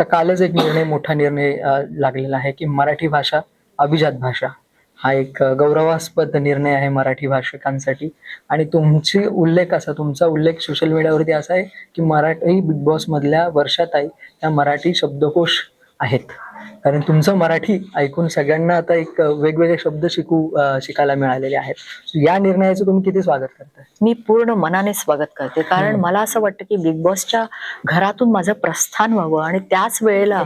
आता कालच एक निर्णय मोठा निर्णय लागलेला आहे की मराठी भाषा अभिजात भाषा हा एक गौरवास्पद निर्णय आहे मराठी भाषिकांसाठी. आणि तुमची उल्लेख असा तुमचा उल्लेख सोशल मीडियावरती असा आहे की मराठी बिग बॉस मधल्या वर्षात आहे त्या मराठी शब्दकोश आहेत. कारण तुमचं मराठी ऐकून सगळ्यांना आता एक वेगवेगळे शब्द शिकू शिकायला मिळालेले आहेत. या निर्णयाचं तुम्ही किती स्वागत करताय? मी पूर्ण मनाने स्वागत करते. कारण. मला असं वाटतं की बिग बॉसच्या घरातून माझं प्रस्थान व्हावं आणि त्याच वेळेला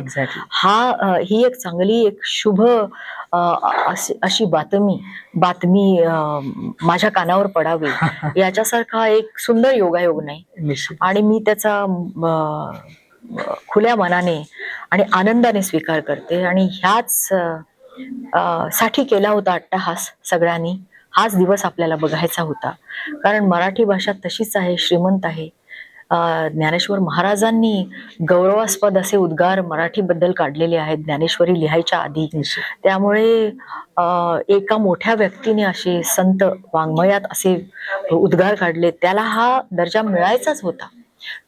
हा ही एक चांगली एक शुभ अशी बातमी बातमी माझ्या कानावर पडावी याच्यासारखा एक सुंदर योगायोग नाही. आणि मी त्याचा खुल्या मनाने आणि आनंदाने स्वीकार करते. आणि ह्याच साठी केला होता अट्टहास सगळ्यांनी. हाच दिवस आपल्याला बघायचा होता. कारण मराठी भाषा तशीच आहे श्रीमंत आहे. ज्ञानेश्वर महाराजांनी गौरवास्पद असे उद्गार मराठीबद्दल काढलेले आहेत. ज्ञानेश्वरी लिहायच्या आधी. त्यामुळे एका मोठ्या व्यक्तीने असे संत वाङ्मयात असे उद्गार काढले. त्याला हा दर्जा मिळायचाच होता.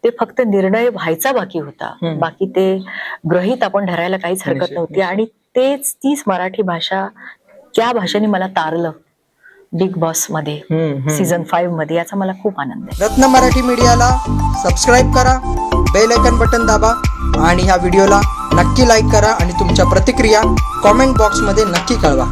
ते फक्त निर्णय व्हायचा बाकी होता. बाकी ते ग्रहित आपण ठरायला काहीच हरकत नव्हती. आणि तेच तीच मराठी भाषा त्या भाषेने मला तारलं बिग बॉसमध्ये. सीझन फाईव्हमध्ये याचा मला खूप आनंद आहे रत्न मराठी मीडियाला सबस्क्राईब करा बेल आयकन बटन दाबा आणि ह्या व्हिडिओला नक्की लाईक करा आणि तुमच्या प्रतिक्रिया कॉमेंट बॉक्समध्ये नक्की कळवा